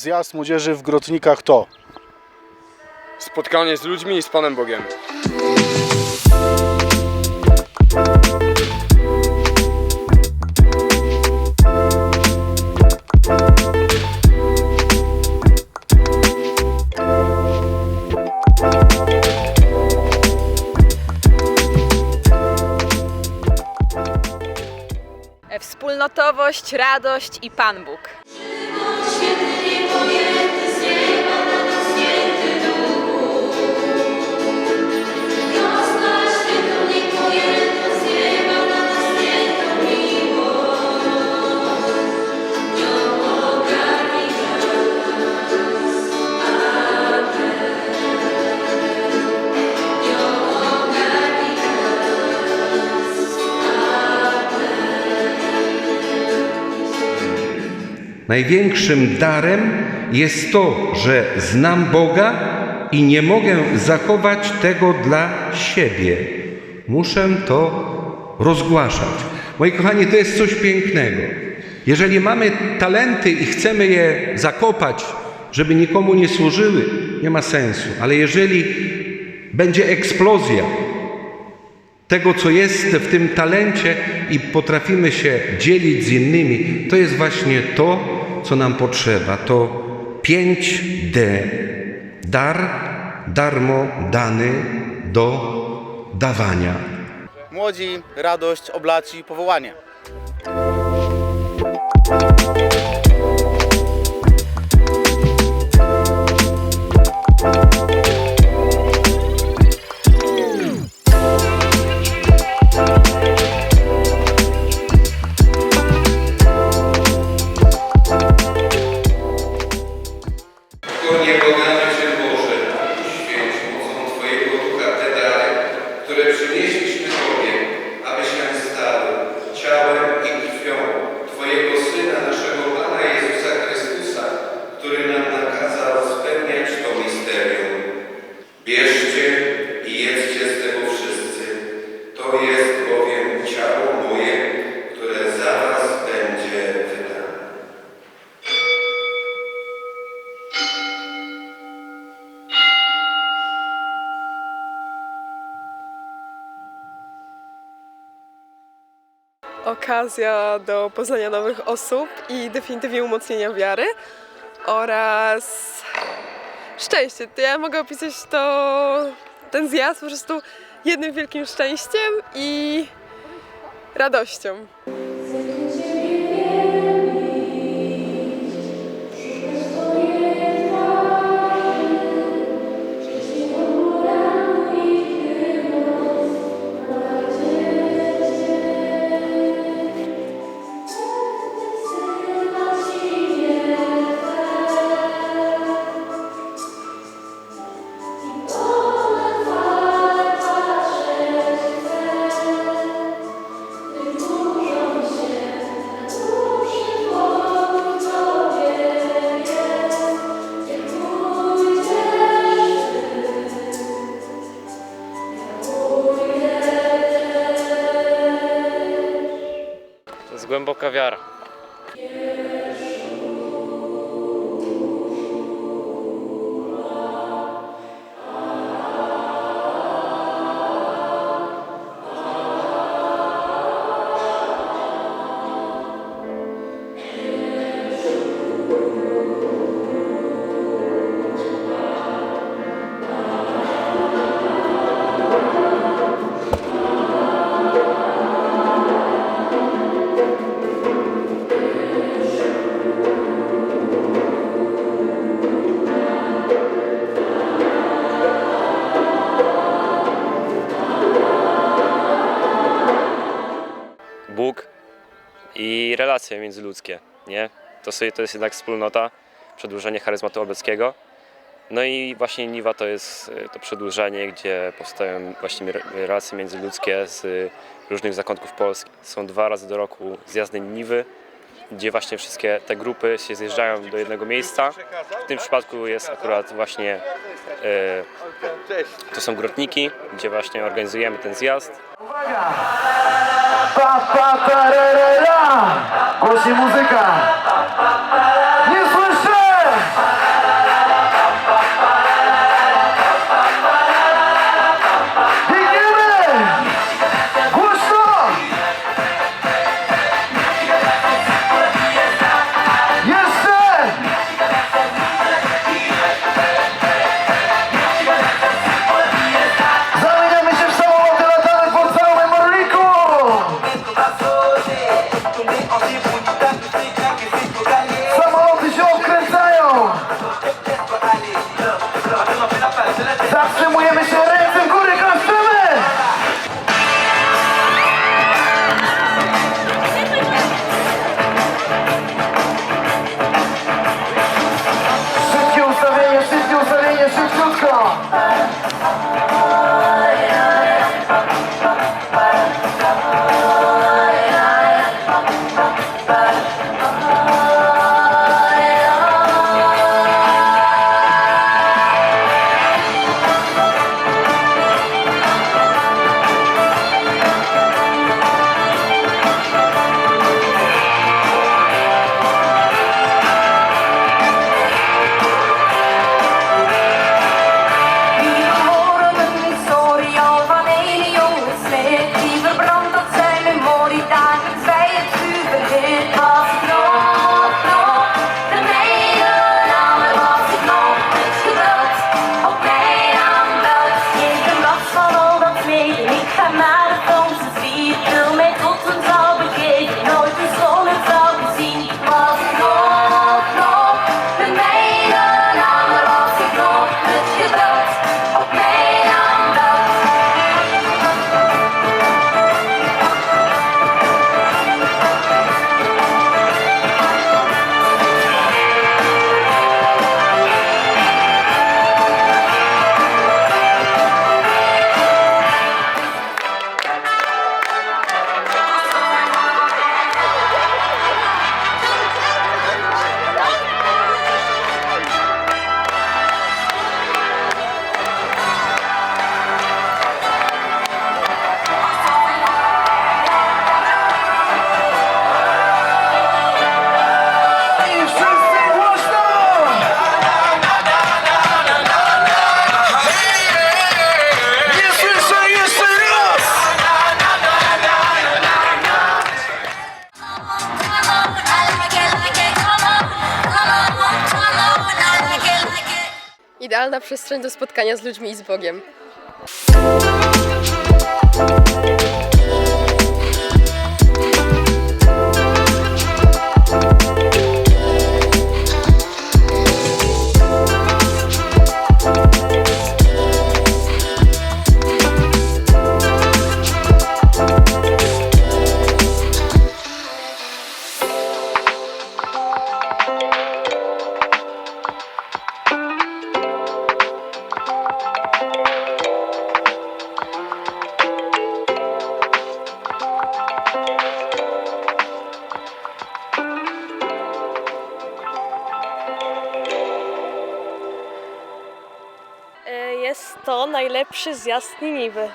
Zjazd młodzieży w Grotnikach to Spotkanie z ludźmi i z Panem Bogiem. Wspólnotowość, radość i Pan Bóg. Największym darem jest to, że znam Boga i nie mogę zachować tego dla siebie. Muszę to rozgłaszać. Moi kochani, to jest coś pięknego. Jeżeli mamy talenty i chcemy je zakopać, żeby nikomu nie służyły, nie ma sensu. Ale jeżeli będzie eksplozja, tego, co jest w tym talencie i potrafimy się dzielić z innymi, to jest właśnie to, co nam potrzeba. To 5D. Dar darmo dany do dawania. Młodzi, radość, oblaci, powołanie. Okazja do poznania nowych osób i definitywnie umocnienia wiary oraz szczęście. Ja mogę opisać to, ten zjazd po prostu jednym wielkim szczęściem i radością. Głęboka wiara. Relacje międzyludzkie, nie? To, sobie, to jest jednak wspólnota, przedłużenie charyzmatu obeckiego. No i właśnie Niwa to jest y, to przedłużenie, gdzie powstają właśnie re- relacje międzyludzkie z y, różnych zakątków Polski. Są dwa razy do roku zjazdy Niwy, gdzie właśnie wszystkie te grupy się zjeżdżają do jednego miejsca. W tym przypadku jest akurat właśnie y, to są grotniki, gdzie właśnie organizujemy ten zjazd pa, pa, pa, re, re, la. Głośniej muzyka. Nie słyszę! favore. Né? idealna przestrzeń do spotkania z ludźmi i z Bogiem. najlepszy zjazd Niniwy.